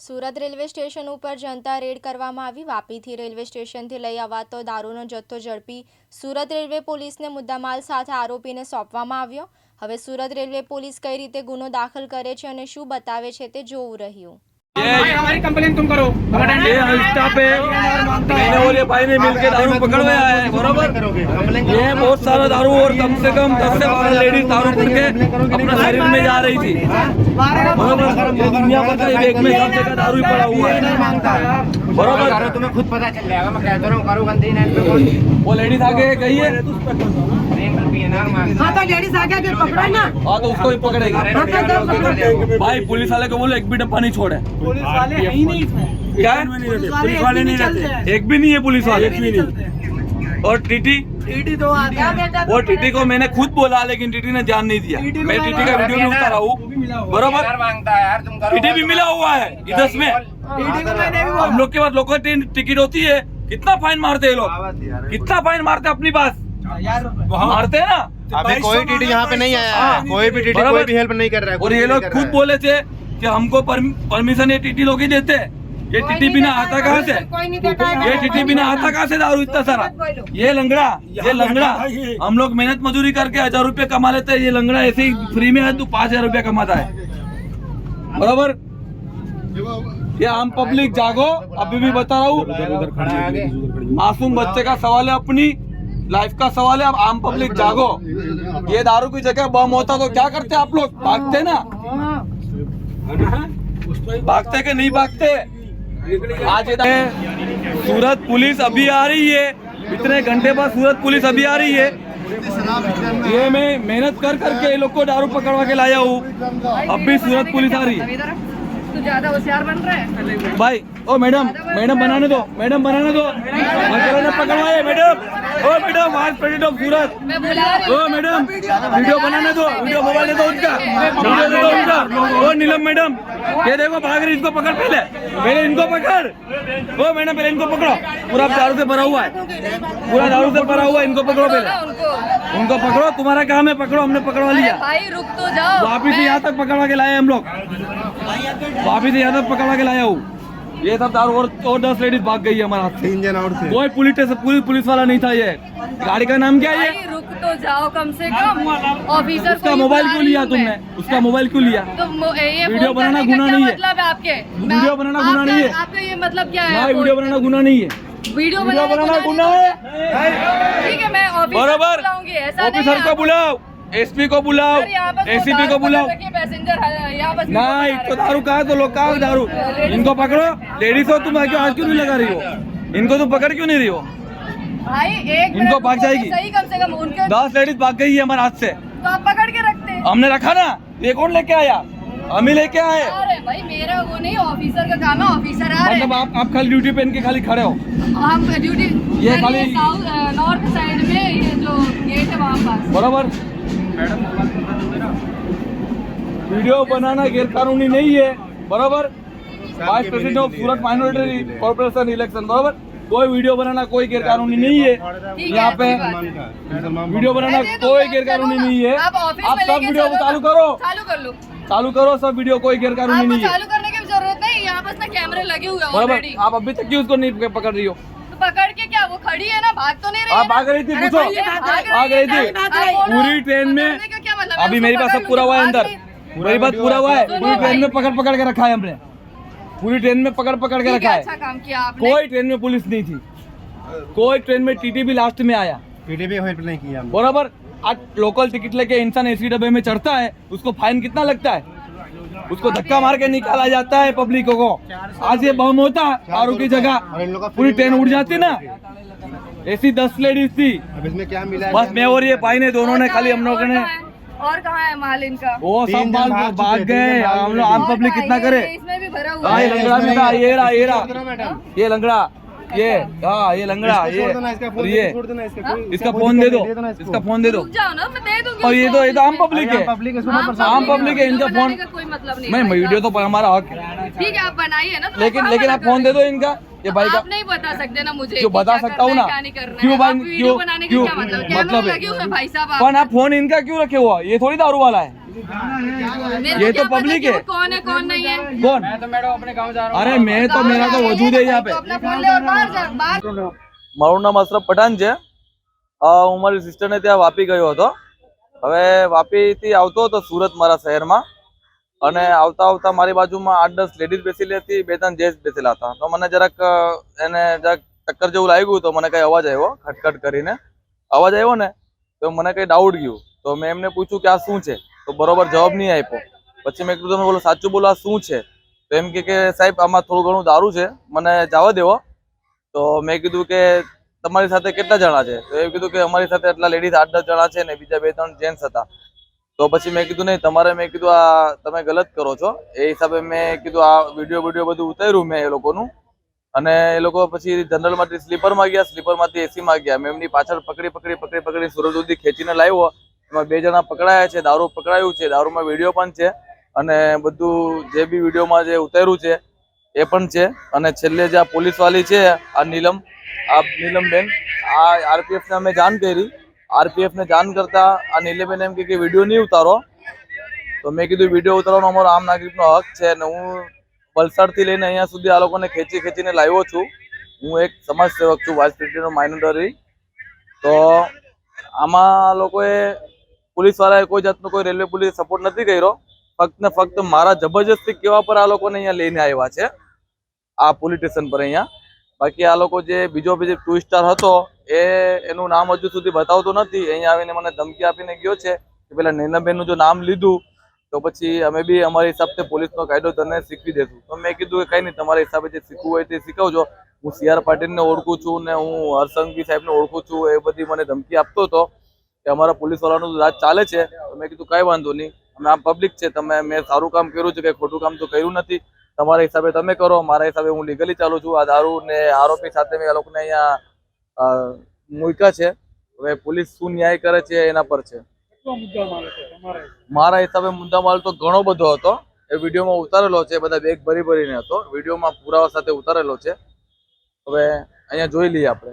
Surat railway station ઉપર જનતા red કરવામાં આવી. વાપીથી રેલવે સ્ટેશનથી લઈ અવાતો દારૂનો જથ્થો ઝડપી સુરત રેલવે પોલીસને મુદ્દામાલ સાથે આરોપીને સોંપવામાં આવ્યો. હવે સુરત રેલવે પોલીસ કઈ રીતે ગુનો દાખલ કરે છે અને શું બતાવે છે તે જોવું રહ્યું. भाई, हमारी कंप्लेन तुम करो। ये पे मैंने ये भाई ने मिलके दारू पकड़वाया है बरोबर? ये बहुत सारा दारू और कम से कम दस से बारह लेडीज़ दारू पी के अपने शरीर में जा रही थी। बरोबर दुनिया भर का बैग में सब जगह दारू ही पड़ा हुआ है। बरोबर। तुम्हें खुद पता चल जाएगा मैं कहता हूँ करो गंदी नाइट पे वो लेडीज़ आगे गई है हाँ तो लेडीज़ आगे फिर पकड़ो ना। हाँ तो उसको भी पकड़ेगा। भाई पुलिस वाले को बोलो एक भी डब्बा नहीं छोड़े। पुलिस वाले है ही नहीं इसमें। क्या? पुलिस वाले नहीं चलते एक भी नहीं है पुलिस वाले। भी नहीं और टीटी? आगे बेटा वो टीटी को मैंने खुद बोला लेकिन टीटी ने ध्यान नहीं दिया। मैं टीटी का वीडियो भी उतारा हूँ। बरोबर? यार माँगता है यार तुम करो। टीटी भी मिला हुआ है। इधर में हम लोग के पास लोकल ट्रेन टिकट होती है। कितना फाइन मारते हैं लोग? कितना फाइन मारते हैं अपनी पास यार मारते हैं ना? अभी कोई टीटी यहाँ पे नहीं आया। हाँ। कोई भी टीटी कोई भी हेल्प नहीं कर रहा है और ये लोग खुद बोले थे कि हमको परमिशन ये टीटी लोग ही देते हैं। ये टीटी बिना आता कहाँ से? कोई नहीं देखा ये टीटी बिना आता कहाँ से दारू इतना सारा? ये लंगड़ा ये लंगड़ा। हम लोग मेहनत मजदूरी करके हज़ार रुपए कमा लेते हैं ये लंगड़ा ऐसे ही फ्री में है तो पाँच हज़ार रुपया कमाता है। बराबर? ये आम पब्लिक जागो। अभी भी बता रहा हूँ। मासूम बच्चे का सवाल है अपनी लाइफ का सवाल है अब आम पब्लिक जागो। ये दारू की जगह बम होता तो क्या करते आप लोग? भागते ना। भागते के नहीं भागते? आज सूरत पुलिस अभी आ रही है। इतने घंटे बाद सूरत पुलिस अभी आ रही है। ये मैं मेहनत कर करके लोग को दारू पकड़वा के लाया हूँ। अब भी सूरत पुलिस आ रही है। तू ज़्यादा होशियार बन रहा है? भाई ओ मैडम मैडम बनाने दो मैडम बनाने दो। पकड़वाए मैडम। ओ मैडम आज प्रेसिडेंट ऑफ़ सूरत ओ मैडम वीडियो बनाने दो वीडियो मोबाइल दो उनका। वीडियो दे दो उनका। ओ नीलम मैडम ये देखो भाग रही इसको पकड़ पहले। पहले इनको पकड़। ओ मैडम पहले इनको पकड़ो। पूरा दारू से भरा हुआ है। पूरा दारू से भरा हुआ है इनको पकड़ो पहले। उनको पकड़ो तुम्हारा काम है पकड़ो हमने पकड़वा लिया। भाई रुक तो जाओ। वापिस यहाँ तक पकड़वा के लाए हम लोग। वापिस से तक पकड़वा के लाया हूँ। ये सब दारू और, और दस लेडीज़ भाग गई है हमारे हाथ से। तीन जन और थे। कोई पुलिस पुलिस पुलिस वाला नहीं था ये। गाड़ी का नाम क्या है रुक तो जाओ कम से कम। ऑफिसर उसका मोबाइल क्यों लिया तुमने? उसका मोबाइल क्यों लिया? तो ये वीडियो बनाना क्या नहीं है। मतलब आपके? वीडियो बनाना आपका- नहीं है। आपका ये मतलब क्या है? भाई वीडियो बनाना गुना नहीं है। वीडियो बनाना गुना है। ठीक है मैं ऑफिसर बराबर। को बुलाऊँगी ऐसा नहीं ऑफिसर को बुलाओ। एसपी को बुलाओ एसीपी को बुलाओ। है, नहीं तो दारू कहा तो लोग कहा दारू? इनको पकड़ो। लेडीज़ हो तुम आज क्यों नहीं लगा रही हो? इनको तुम पकड़ क्यों नहीं रही हो? भाई एक इनको भाग जाएगी। सही कम से कम उनके दस लेडीज़ भाग गई है हमारे हाथ से। तो आप पकड़ के रखते हमने रखा ना। ये कौन लेके आया? हम ही लेके आए। भाई मेरा वो नहीं ऑफिसर का काम है ऑफिसर आ रहे मतलब आप आप खाली ड्यूटी पहन के खाली खड़े हो। हम ड्यूटी ये खाली- नॉर्थ साइड में ये जो गेट है वहाँ पास। बराबर। वीडियो बनाना गैर कानूनी नहीं है बराबर? Vice president of Surat minority corporation election बराबर? कोई वीडियो बनाना कोई गैर कानूनी नहीं है। यहाँ पे। वीडियो बनाना तो कोई गैर कानूनी नहीं है। आप सब वीडियो चलो चालू करो। चालू कर लो। चालू करो सब वीडियो कोई गैर कानूनी नहीं है। चालू करने की ज़रूरत नहीं यहाँ बस ना कैमरे लगे हुए हैं बराबर आप अभी तक क्यों उसको नहीं पकड़ रही हो। पकड़ के क्या वो खड़ी है ना भाग तो नहीं रही आप भाग रही थी पूछो। भाग रही थी पूरी ट्रेन में पकड़ने का क्या मतलब? अभी मेरे पास सब पूरा हुआ है अंदर। मेरी बात पूरा हुआ है। पूरी ट्रेन में पकड़ पकड़ के रखा है हमने। पूरी ट्रेन में पकड़ पकड़ के रखा है है। अच्छा काम किया आपने। कोई ट्रेन में पुलिस नहीं थी। कोई ट्रेन में टीटी भी लास्ट में आया। टीटी भी नहीं किया बराबर आज लोकल टिकट लेके इंसान एसी डब्बे में चढ़ता है उसको फाइन कितना लगता है? उसको धक्का मार के निकाला जाता है पब्लिकों को। आज ये बम होता दारू की जगह। और पूरी ट्रेन उड़ जाती ना। ऐसी दस लेडीज़ थी। अब इसमें क्या मिला बस मैं और ये भाई ने दोनों ने खाली हम लोग और ने? और कहाँ है माल इनका? वो सब जन भाग गए। हम लोग आम पब्लिक कितना करे? इसमें भी भरा हुआ ये लंगड़ा भी ये रहा ये रहा। ये लंगड़ा। ये हाँ ये लंगड़ा ये छोड़ देना, इसका फ़ोन ये। इसका फ़ोन दे दो। इसका। फ़ोन दे दो। रुक जाओ ना मैं दे दूँगी और ये तो ये तो आम पब्लिक है। आम पब्लिक है, है इनका फ़ोन। का कोई मतलब नहीं नहीं वीडियो। तो हमारा हक है। ठीक है आप बनाइए ना तो लेकिन लेकिन आप फ़ोन दे दो इनका। ये भाई आप नहीं बता सकते ना मुझे क्यों बता सकता हूँ ना है, क्या भाई क्यों बनाने क्यों मतलब? मतलब है भाई साहब आप? आप फ़ोन इनका क्यों रखे हुआ? ये थोड़ी दारू वाला है। ये क्या तो पता पब्लिक कि वो है। कौन है कौन नहीं है कौन मैं तो मैडम अपने गाँव जा रहा हूँ अरे मैं तो मेरा तो वजूद है यहाँ पे तो अपना फोन ले और बाहर जा बाहर મારું નામ અશરફ પઠાણ છે અ, હું મારી સિસ્ટરને ત્યાં વાપી ગયો હતો હવે વાપીથી આવતો હતો સુરત મારા શહેરમાં અને આવતા આવતા મારી બાજુમાં આઠ દસ લેડીઝ બેસેલી હતી બે ત્રણ જેન્ટ્સ બેસેલા હતા તો મને જરાક અ, એને જરાક ટક્કર જેવું લાગ્યું તો મને કઈ અવાજ આવ્યો ખટખટ કરીને અવાજ આવ્યો ને તો મને કઈ ડાઉટ ગયું તો મેં એમને પૂછ્યું કે આ શું છે તો બરોબર જવાબ નહીં આપ્યો. પછી મેં કીધું, તમે બોલો, સાચું બોલો શું છે? તો એમ કે સાહેબ, આમાં થોડું ઘણું દારૂ છે, મને જવા દેવો. તો મેં કીધું કે, તમારી સાથે કેટલા જણા છે? તો એ કીધું કે, અમારી સાથે એટલા લેડીઝ આઠ દસ જણા છે ને, બીજા બે ત્રણ જેન્ટ્સ હતા. તો પછી મેં કીધું, નહીં, તમારે મેં કીધું, આ તમે ગલત કરો છો. એ હિસાબે મેં કીધું, આ વીડિયો વીડિયો બધું ઉતાર્યું મેં એ લોકોનું. અને એ લોકો પછી જનરલમાંથી સ્લીપરમાં ગયા સ્લીપરમાંથી એસીમાં ગયા. મેં એમની પાછળ પકડી પકડી પકડી પકડી, સુરત સુધી ખેંચીને લાવ્યો. એમાં બે જણા પકડાયા છે, દારૂ પકડાયું છે, દારૂમાં વીડિયો પણ છે અને બધું જે બી વિડીયોમાં જે ઉતાર્યું છે એ પણ છે. અને છેલ્લે જે આ પોલીસ વાળી છે, આ નીલમ, આ નીલમબેન, આ આરપીએફને અમે જાણ કરી. આરપીએફને જાણ કરતા આ નીલમબેન એમ કે વીડિયો નહીં ઉતારો. તો મેં કીધું વીડિયો ઉતારવાનો અમારો આમ નાગરિકનો હક છે અને હું વલસાડથી લઈને અહીંયા સુધી આ લોકોને ખેંચી ખેંચીને લાવ્યો છું. હું એક સમાજ સેવક છું વાઇસ પ્રેસિડેન્ટનો માઇનોટરી તો આમાં લોકોએ પોલીસ વાળાએ કોઈ જાતનો કોઈ રેલવે પોલીસ સપોર્ટ નથી કર્યો. ફક્ત ને ફક્ત મારા જબરજસ્તી કેવા પર આ લોકોને અહીંયા લઈને આવ્યા છે. આ પોલીસ સ્ટેશન પર અહીંયા. બાકી આ લોકો જે બીજો બીજો ટુ સ્ટાર હતો, એ એનું નામ હજુ સુધી બતાવતો નથી. અહીંયા આવીને મને ધમકી આપીને ગયો છે કે પેલા નૈનાબેનનું જો નામ લીધું, તો પછી અમે બી અમારી હિસાબથી પોલીસનો કાયદો તને શીખવી દેશું. તો મેં કીધું કે કઈ નહીં, તમારા હિસાબે જે શીખવું હોય તે શીખવજો. હું સી આર પાટીલને ઓળખું છું ને હું હરસંગી સાહેબને ઓળખું છું, એ બધી મને ધમકી આપતો હતો. કે અમારા પોલીસ વાળાનું રાજ ચાલે છે. તો મેં કીધું કઈ વાંધો નહીં. અમે આમ પબ્લિક છે. તમે મેં સારું કામ કર્યું છે. કે ખોટું કામ તો કર્યું નથી. તમારા હિસાબે તમે કરો. મારા હિસાબે હું લીગલી ચાલુ છું. આ દારૂ ને આરોપી સાથે મેં આ લોકોને અહીંયા મૂક્યા છે. હવે પોલીસ શું ન્યાય કરે છે એના પર છે. મારા હિસાબે? મુદ્દામાલ તો ઘણો બધો હતો. એ વિડીયોમાં ઉતારેલો છે. બધા બેગ ભરી ભરીને હતો. વિડીયોમાં પુરાવા સાથે ઉતારેલો છે. હવે અહીંયા જોઈ લઈએ આપણે.